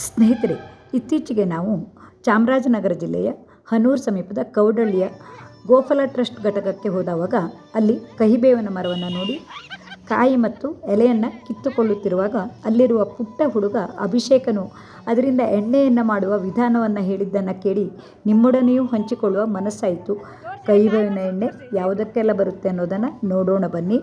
ಸ್ನೇಹಿತರೆ, ಇತ್ತೀಚೆಗೆ ನಾವು ಚಾಮರಾಜನಗರ ಜಿಲ್ಲೆಯ ಹನೂರು ಸಮೀಪದ ಕೌಡಳ್ಳಿಯ ಗೋಫಲ ಟ್ರಸ್ಟ್ ಘಟಕಕ್ಕೆ ಹೋದವಾಗ ಅಲ್ಲಿ ಕಹಿಬೇವಿನ ಮರವನ್ನು ನೋಡಿ, ಕಾಯಿ ಮತ್ತು ಎಲೆಯನ್ನು ಕಿತ್ತುಕೊಳ್ಳುತ್ತಿರುವಾಗ ಅಲ್ಲಿರುವ ಪುಟ್ಟ ಹುಡುಗ ಅಭಿಷೇಕನು ಅದರಿಂದ ಎಣ್ಣೆಯನ್ನು ಮಾಡುವ ವಿಧಾನವನ್ನು ಹೇಳಿದ್ದನ್ನು ಕೇಳಿ ನಿಮ್ಮೊಡನೆಯೂ ಹಂಚಿಕೊಳ್ಳುವ ಮನಸ್ಸಾಯಿತು. ಕಹಿಬೇವಿನ ಎಣ್ಣೆ ಯಾವುದಕ್ಕೆಲ್ಲ ಬರುತ್ತೆ ಅನ್ನೋದನ್ನು ನೋಡೋಣ ಬನ್ನಿ.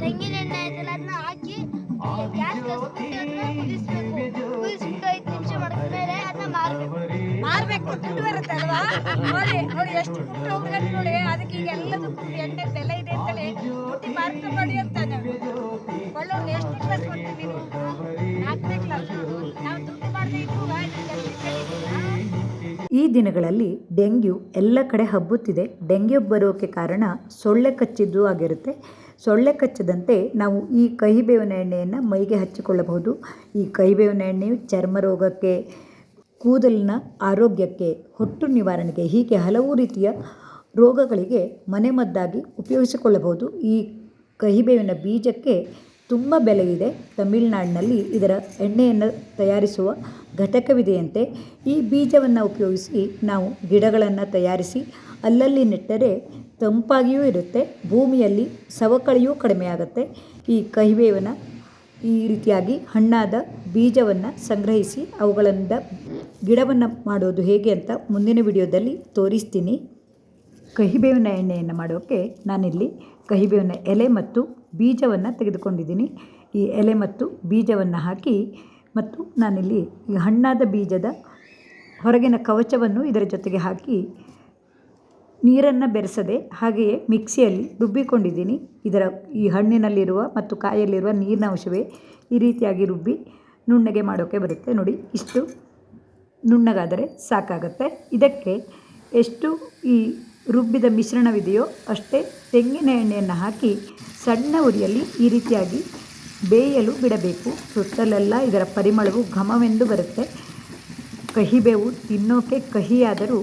ತೆಂಗಿನ ಎಣ್ಣೆ ಅದನ್ನ ಹಾಕಿ ಗ್ಯಾಸ್ ಕುದಿಸ್ಬೇಕು. ಕುದಿಸ್ಬಿಟ್ಟು ಐದು ನಿಮಿಷ ಮಾಡಿದ್ಮೇಲೆ ಅದನ್ನ ಮಾರ್ಬೇಕು. ಮಾರ್ಬೇಕು. ದುಡ್ಡು ಬರುತ್ತೆ ಅಲ್ವಾ? ನೋಡಿ ನೋಡಿ ಎಷ್ಟು ಪುಟ್ಟ ಹುಡುಗರು ನೋಡಿ ಅದಕ್ಕೆ ಈಗ ಎಲ್ಲದೂ ಎಣ್ಣೆ ಬೆಲೆ ಇದೆ ಅಂತೇಳಿ ಮಾರಾಟ ಮಾಡಿ ಅಂತಾನೆ. ದಿನಗಳಲ್ಲಿ ಡೆಂಗ್ಯೂ ಎಲ್ಲ ಕಡೆ ಹಬ್ಬುತ್ತಿದೆ. ಡೆಂಗ್ಯೂ ಬರೋಕ್ಕೆ ಕಾರಣ ಸೊಳ್ಳೆ ಕಚ್ಚಿದ್ದು ಆಗಿರುತ್ತೆ. ಸೊಳ್ಳೆ ಕಚ್ಚದಂತೆ ನಾವು ಈ ಕಹಿಬೇವಿನ ಎಣ್ಣೆಯನ್ನು ಮೈಗೆ ಹಚ್ಚಿಕೊಳ್ಳಬಹುದು. ಈ ಕಹಿಬೇವಿನ ಎಣ್ಣೆಯು ಚರ್ಮ ರೋಗಕ್ಕೆ, ಕೂದಲಿನ ಆರೋಗ್ಯಕ್ಕೆ, ಹೊಟ್ಟು ನಿವಾರಣೆಗೆ, ಹೀಗೆ ಹಲವು ರೀತಿಯ ರೋಗಗಳಿಗೆ ಮನೆಮದ್ದಾಗಿ ಉಪಯೋಗಿಸಿಕೊಳ್ಳಬಹುದು. ಈ ಕಹಿಬೇವಿನ ಬೀಜಕ್ಕೆ ತುಂಬ ಬೆಲೆ ಇದೆ. ತಮಿಳುನಾಡಿನಲ್ಲಿ ಇದರ ಎಣ್ಣೆಯನ್ನು ತಯಾರಿಸುವ ಘಟಕವಿದೆಯಂತೆ. ಈ ಬೀಜವನ್ನು ಉಪಯೋಗಿಸಿ ನಾವು ಗಿಡಗಳನ್ನು ತಯಾರಿಸಿ ಅಲ್ಲಲ್ಲಿ ನೆಟ್ಟರೆ ತಂಪಾಗಿಯೂ ಇರುತ್ತೆ, ಭೂಮಿಯಲ್ಲಿ ಸವಕಳಿಯೂ ಕಡಿಮೆಯಾಗುತ್ತೆ. ಈ ಕಹಿಬೇವಿನ ಈ ರೀತಿಯಾಗಿ ಹಣ್ಣಾದ ಬೀಜವನ್ನು ಸಂಗ್ರಹಿಸಿ ಅವುಗಳಿಂದ ಗಿಡವನ್ನು ಮಾಡೋದು ಹೇಗೆ ಅಂತ ಮುಂದಿನ ವಿಡಿಯೋದಲ್ಲಿ ತೋರಿಸ್ತೀನಿ. ಕಹಿಬೇವಿನ ಎಣ್ಣೆಯನ್ನು ಮಾಡೋಕ್ಕೆ ನಾನಿಲ್ಲಿ ಕಹಿಬೇವಿನ ಎಲೆ ಮತ್ತು ಬೀಜವನ್ನು ತೆಗೆದುಕೊಂಡಿದ್ದೀನಿ. ಈ ಎಲೆ ಮತ್ತು ಬೀಜವನ್ನು ಹಾಕಿ ಮತ್ತು ನಾನಿಲ್ಲಿ ಈ ಹಣ್ಣಾದ ಬೀಜದ ಹೊರಗಿನ ಕವಚವನ್ನು ಇದರ ಜೊತೆಗೆ ಹಾಕಿ ನೀರನ್ನು ಬೆರೆಸದೆ ಹಾಗೆಯೇ ಮಿಕ್ಸಿಯಲ್ಲಿ ರುಬ್ಬಿಕೊಂಡಿದ್ದೀನಿ. ಇದರ ಈ ಹಣ್ಣಿನಲ್ಲಿರುವ ಮತ್ತು ಕಾಯಲ್ಲಿರುವ ನೀರಿನ ಅಂಶವೇ ಈ ರೀತಿಯಾಗಿ ರುಬ್ಬಿ ನುಣ್ಣಗೆ ಮಾಡೋಕ್ಕೆ ಬರುತ್ತೆ. ನೋಡಿ, ಇಷ್ಟು ನುಣ್ಣಗಾದರೆ ಸಾಕಾಗುತ್ತೆ. ಇದಕ್ಕೆ ಎಷ್ಟು ಈ ರುಬ್ಬಿದ ಮಿಶ್ರಣವಿದೆಯೋ ಅಷ್ಟೇ ತೆಂಗಿನ ಎಣ್ಣೆಯನ್ನು ಹಾಕಿ ಸಣ್ಣ ಉರಿಯಲ್ಲಿ ಈ ರೀತಿಯಾಗಿ ಬೇಯಲು ಬಿಡಬೇಕು. ಸುತ್ತಲೆಲ್ಲ ಇದರ ಪರಿಮಳವು ಘಮವೆಂದು ಬರುತ್ತೆ. ಕಹಿಬೇವು ತಿನ್ನೋಕೆ ಕಹಿಯಾದರೂ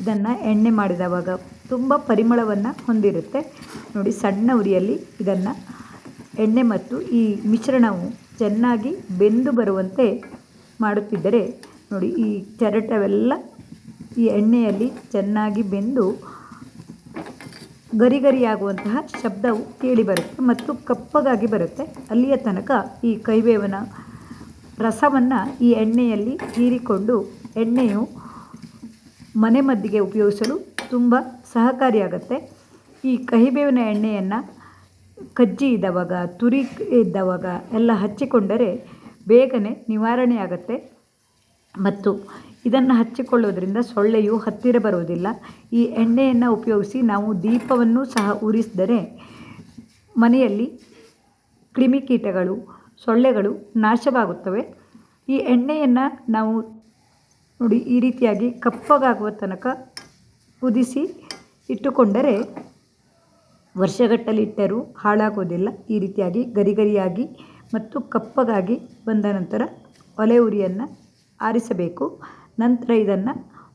ಇದನ್ನು ಎಣ್ಣೆ ಮಾಡಿದವಾಗ ತುಂಬ ಪರಿಮಳವನ್ನು ಹೊಂದಿರುತ್ತೆ. ನೋಡಿ, ಸಣ್ಣ ಉರಿಯಲ್ಲಿ ಇದನ್ನು ಎಣ್ಣೆ ಮತ್ತು ಈ ಮಿಶ್ರಣವು ಚೆನ್ನಾಗಿ ಬೆಂದು ಬರುವಂತೆ ಮಾಡುತ್ತಿದ್ದರೆ ನೋಡಿ, ಈ ಚರಟವೆಲ್ಲ ಈ ಎಣ್ಣೆಯಲ್ಲಿ ಚೆನ್ನಾಗಿ ಬೆಂದು ಗರಿ ಗರಿಯಾಗುವಂತಹ ಶಬ್ದವು ಕೇಳಿಬರುತ್ತೆ ಮತ್ತು ಕಪ್ಪಗಾಗಿ ಬರುತ್ತೆ. ಅಲ್ಲಿಯ ತನಕ ಈ ಕೈಬೇವಿನ ರಸವನ್ನು ಈ ಎಣ್ಣೆಯಲ್ಲಿ ಹೀರಿಕೊಂಡು ಎಣ್ಣೆಯು ಮನೆಮದ್ದಿಗೆ ಉಪಯೋಗಿಸಲು ತುಂಬ ಸಹಕಾರಿಯಾಗುತ್ತೆ. ಈ ಕಹಿಬೇವಿನ ಎಣ್ಣೆಯನ್ನು ಕಜ್ಜಿ ಇದ್ದವಾಗ, ತುರಿ ಇದ್ದವಾಗ ಎಲ್ಲ ಹಚ್ಚಿಕೊಂಡರೆ ಬೇಗನೆ ನಿವಾರಣೆಯಾಗತ್ತೆ. ಮತ್ತು ಇದನ್ನು ಹಚ್ಚಿಕೊಳ್ಳೋದ್ರಿಂದ ಸೊಳ್ಳೆಯು ಹತ್ತಿರ ಬರುವುದಿಲ್ಲ. ಈ ಎಣ್ಣೆಯನ್ನು ಉಪಯೋಗಿಸಿ ನಾವು ದೀಪವನ್ನು ಸಹ ಉರಿಸಿದರೆ ಮನೆಯಲ್ಲಿ ಕ್ರಿಮಿಕೀಟಗಳು, ಸೊಳ್ಳೆಗಳು ನಾಶವಾಗುತ್ತವೆ. ಈ ಎಣ್ಣೆಯನ್ನು ನಾವು ನೋಡಿ ಈ ರೀತಿಯಾಗಿ ಕಪ್ಪಗಾಗುವ ತನಕ ಕುದಿಸಿ ಇಟ್ಟುಕೊಂಡರೆ ವರ್ಷಗಟ್ಟಲೆ ಇಟ್ಟರೂ ಹಾಳಾಗೋದಿಲ್ಲ ಈ ರೀತಿಯಾಗಿ ಗರಿಗರಿಯಾಗಿ ಮತ್ತು ಕಪ್ಪಗಾಗಿ ಬಂದ ನಂತರ ಒಲೆ ಉರಿಯನ್ನು ಆರಿಸಬೇಕು. ನಂತರ ಇದನ್ನು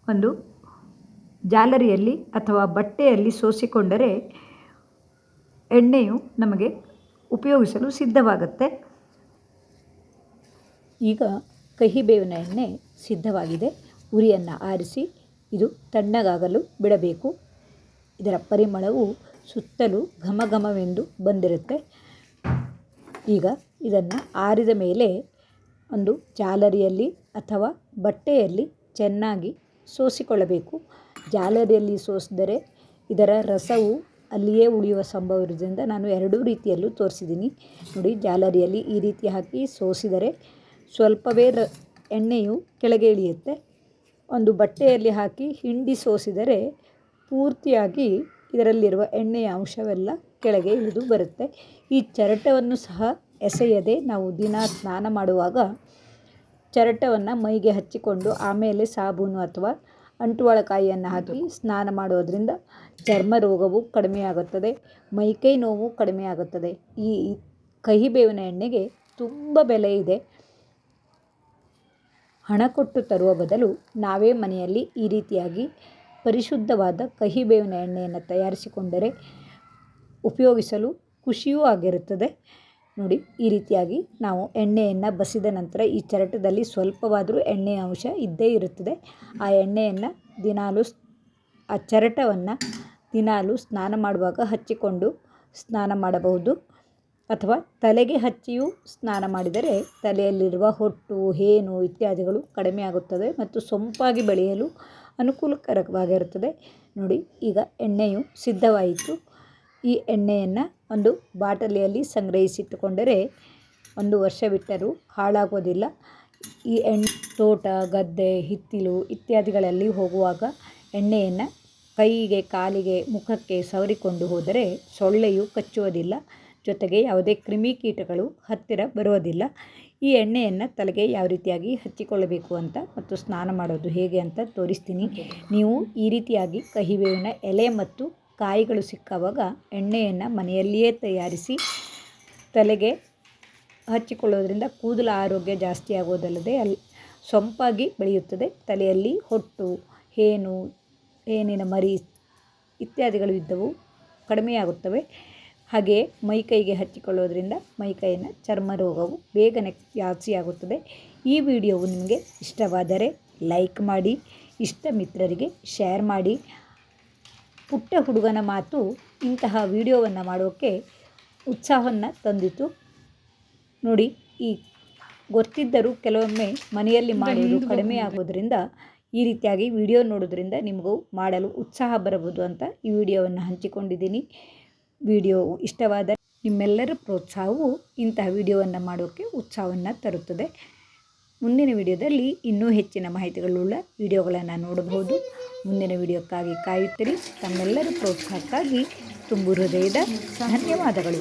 ಒಂದು ಜಾಲರಿಯಲ್ಲಿ ಅಥವಾ ಬಟ್ಟೆಯಲ್ಲಿ ಸೋಸಿಕೊಂಡರೆ ಎಣ್ಣೆಯು ನಮಗೆ ಉಪಯೋಗಿಸಲು ಸಿದ್ಧವಾಗುತ್ತೆ. ಈಗ ಕಹಿಬೇವಿನ ಎಣ್ಣೆ ಸಿದ್ಧವಾಗಿದೆ. ಉರಿಯನ್ನು ಆರಿಸಿ ಇದು ತಣ್ಣಗಾಗಲು ಬಿಡಬೇಕು. ಇದರ ಪರಿಮಳವು ಸುತ್ತಲೂ ಘಮ ಘಮವೆಂದು ಬಂದಿರುತ್ತೆ. ಈಗ ಇದನ್ನು ಆರಿದ ಮೇಲೆ ಒಂದು ಜಾಲರಿಯಲ್ಲಿ ಅಥವಾ ಬಟ್ಟೆಯಲ್ಲಿ ಚೆನ್ನಾಗಿ ಸೋಸಿಕೊಳ್ಳಬೇಕು. ಜಾಲರಿಯಲ್ಲಿ ಸೋಸಿದರೆ ಇದರ ರಸವು ಅಲ್ಲಿಯೇ ಉಳಿಯುವ ಸಂಭವ ಇರೋದ್ರಿಂದ ನಾನು ಎರಡೂ ರೀತಿಯಲ್ಲೂ ತೋರಿಸಿದ್ದೀನಿ. ನೋಡಿ, ಜಾಲರಿಯಲ್ಲಿ ಈ ರೀತಿ ಹಾಕಿ ಸೋಸಿದರೆ ಸ್ವಲ್ಪವೇ ರ, ಎಣ್ಣೆಯು ಕೆಳಗೆ ಇಳಿಯುತ್ತೆ. ಒಂದು ಬಟ್ಟೆಯಲ್ಲಿ ಹಾಕಿ ಹಿಂಡಿ ಸೋಸಿದರೆ ಪೂರ್ತಿಯಾಗಿ ಇದರಲ್ಲಿರುವ ಎಣ್ಣೆಯ ಅಂಶವೆಲ್ಲ ಕೆಳಗೆ ಇಳಿದು ಬರುತ್ತೆ. ಈ ಚರಟವನ್ನು ಸಹ ಎಸೆಯದೆ ನಾವು ದಿನ ಸ್ನಾನ ಮಾಡುವಾಗ ಚರಟವನ್ನು ಮೈಗೆ ಹಚ್ಚಿಕೊಂಡು ಆಮೇಲೆ ಸಾಬೂನು ಅಥವಾ ಅಂಟುವಳಕಾಯಿಯನ್ನು ಹಾಕಿ ಸ್ನಾನ ಮಾಡೋದರಿಂದ ಚರ್ಮ ರೋಗವು ಕಡಿಮೆಯಾಗುತ್ತದೆ ಮೈಕೈ ನೋವು ಕಡಿಮೆಯಾಗುತ್ತದೆ ಈ ಕಹಿ ಬೇವಿನ ಎಣ್ಣೆಗೆ ತುಂಬ ಬೆಲೆ ಇದೆ. ಹಣ ಕೊಟ್ಟು ತರುವ ಬದಲು ನಾವೇ ಮನೆಯಲ್ಲಿ ಈ ರೀತಿಯಾಗಿ ಪರಿಶುದ್ಧವಾದ ಕಹಿ ಬೇವಿನ ಎಣ್ಣೆಯನ್ನು ತಯಾರಿಸಿಕೊಂಡರೆ ಉಪಯೋಗಿಸಲು ಖುಷಿಯೂ ಆಗಿರುತ್ತದೆ. ನೋಡಿ, ಈ ರೀತಿಯಾಗಿ ನಾವು ಎಣ್ಣೆಯನ್ನು ಬಸಿದ ನಂತರ ಈ ಚರಟದಲ್ಲಿ ಸ್ವಲ್ಪವಾದರೂ ಎಣ್ಣೆಯ ಅಂಶ ಇದ್ದೇ ಇರುತ್ತದೆ. ಆ ಎಣ್ಣೆಯನ್ನು ದಿನಾಲು ಆ ಚರಟವನ್ನು ದಿನಾಲು ಸ್ನಾನ ಮಾಡುವಾಗ ಹಚ್ಚಿಕೊಂಡು ಸ್ನಾನ ಮಾಡಬಹುದು. ಅಥವಾ ತಲೆಗೆ ಹಚ್ಚಿಯೂ ಸ್ನಾನ ಮಾಡಿದರೆ ತಲೆಯಲ್ಲಿರುವ ಹೊಟ್ಟು, ಹೇನು ಇತ್ಯಾದಿಗಳು ಕಡಿಮೆಯಾಗುತ್ತದೆ ಮತ್ತು ಸೊಂಪಾಗಿ ಬೆಳೆಯಲು ಅನುಕೂಲಕರವಾಗಿರುತ್ತದೆ. ನೋಡಿ, ಈಗ ಎಣ್ಣೆಯು ಸಿದ್ಧವಾಯಿತು. ಈ ಎಣ್ಣೆಯನ್ನು ಒಂದು ಬಾಟಲಿಯಲ್ಲಿ ಸಂಗ್ರಹಿಸಿಟ್ಟುಕೊಂಡರೆ ಒಂದು ವರ್ಷ ಬಿಟ್ಟರೂ ಹಾಳಾಗೋದಿಲ್ಲ. ಈ ಎಣ್ಣೆ, ತೋಟ, ಗದ್ದೆ, ಹಿತ್ತಿಲು ಇತ್ಯಾದಿಗಳಲ್ಲಿ ಹೋಗುವಾಗ ಎಣ್ಣೆಯನ್ನು ಕೈಗೆ, ಕಾಲಿಗೆ, ಮುಖಕ್ಕೆ ಸವರಿಕೊಂಡು ಹೋದರೆ ಸೊಳ್ಳೆಯು ಕಚ್ಚುವುದಿಲ್ಲ. ಜೊತೆಗೆ ಯಾವುದೇ ಕ್ರಿಮಿಕೀಟಗಳು ಹತ್ತಿರ ಬರುವುದಿಲ್ಲ. ಈ ಎಣ್ಣೆಯನ್ನು ತಲೆಗೆ ಯಾವ ರೀತಿಯಾಗಿ ಹಚ್ಚಿಕೊಳ್ಳಬೇಕು ಅಂತ ಮತ್ತು ಸ್ನಾನ ಮಾಡೋದು ಹೇಗೆ ಅಂತ ತೋರಿಸ್ತೀನಿ. ನೀವು ಈ ರೀತಿಯಾಗಿ ಕಹಿಬೇವಿನ ಎಲೆ ಮತ್ತು ಕಾಯಿಗಳು ಸಿಕ್ಕವಾಗ ಎಣ್ಣೆಯನ್ನು ಮನೆಯಲ್ಲಿಯೇ ತಯಾರಿಸಿ ತಲೆಗೆ ಹಚ್ಚಿಕೊಳ್ಳೋದ್ರಿಂದ ಕೂದಲ ಆರೋಗ್ಯ ಜಾಸ್ತಿ ಆಗೋದಲ್ಲದೆ ಅಲ್ಲಿ ಸೊಂಪಾಗಿ ಬೆಳೆಯುತ್ತದೆ. ತಲೆಯಲ್ಲಿ ಹೊಟ್ಟು, ಹೇನು, ಹೇನಿನ ಮರಿ ಇತ್ಯಾದಿಗಳು ಇದ್ದವು ಕಡಿಮೆಯಾಗುತ್ತವೆ. ಹಾಗೆಯೇ ಮೈಕೈಗೆ ಹಚ್ಚಿಕೊಳ್ಳೋದ್ರಿಂದ ಮೈಕೈನ ಚರ್ಮ ರೋಗವು ಬೇಗನೆ ಜಾಸ್ತಿಯಾಗುತ್ತದೆ. ಈ ವಿಡಿಯೋವು ನಿಮಗೆ ಇಷ್ಟವಾದರೆ ಲೈಕ್ ಮಾಡಿ ಇಷ್ಟ ಮಿತ್ರರಿಗೆ ಶೇರ್ ಮಾಡಿ ಪುಟ್ಟ ಹುಡುಗನ ಮಾತು ಇಂತಹ ವಿಡಿಯೋವನ್ನು ಮಾಡೋಕ್ಕೆ ಉತ್ಸಾಹವನ್ನು ತಂದಿತು ನೋಡಿ ಈ ಗೊತ್ತಿದ್ದರೂ ಕೆಲವೊಮ್ಮೆ ಮನೆಯಲ್ಲಿ ಮಾಡೋದು ಕಡಿಮೆ ಆಗೋದ್ರಿಂದ ಈ ರೀತಿಯಾಗಿ ವಿಡಿಯೋ ನೋಡೋದ್ರಿಂದ ನಿಮಗೂ ಮಾಡಲು ಉತ್ಸಾಹ ಬರಬಹುದು ಅಂತ ಈ ವಿಡಿಯೋವನ್ನು ಹಂಚಿಕೊಂಡಿದ್ದೀನಿ. ವಿಡಿಯೋ ಇಷ್ಟವಾದ ನಿಮ್ಮೆಲ್ಲರ ಪ್ರೋತ್ಸಾಹವು ಇಂತಹ ವಿಡಿಯೋವನ್ನು ಮಾಡೋಕ್ಕೆ ಉತ್ಸಾಹವನ್ನು ತರುತ್ತದೆ. ಮುಂದಿನ ವಿಡಿಯೋದಲ್ಲಿ ಇನ್ನೂ ಹೆಚ್ಚಿನ ಮಾಹಿತಿಗಳುಳ್ಳ ವಿಡಿಯೋಗಳನ್ನು ನೋಡಬಹುದು. ಮುಂದಿನ ವಿಡಿಯೋಕ್ಕಾಗಿ ಕಾಯುತ್ತಿರಿ. ತಮ್ಮೆಲ್ಲರ ಪ್ರೋತ್ಸಾಹಕ್ಕಾಗಿ ತುಂಬು ಹೃದಯದ ಧನ್ಯವಾದಗಳು.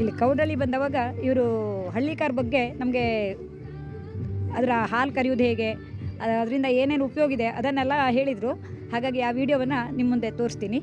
ಇಲ್ಲಿ ಕೌಡಳ್ಳಿ ಬಂದವಾಗ ಇವರು ಹಳ್ಳಿಕಾರ ಬಗ್ಗೆ ನಮಗೆ ಅದರ ಹಾಲು ಕರೆಯೋದು ಹೇಗೆ ಅದರಿಂದ ಏನೇನು ಉಪಯೋಗ ಇದೆ ಅದನ್ನೆಲ್ಲ ಹೇಳಿದರು. ಹಾಗಾಗಿ ಆ ವಿಡಿಯೋವನ್ನು ನಿಮ್ಮ ಮುಂದೆ ತೋರಿಸ್ತೀನಿ.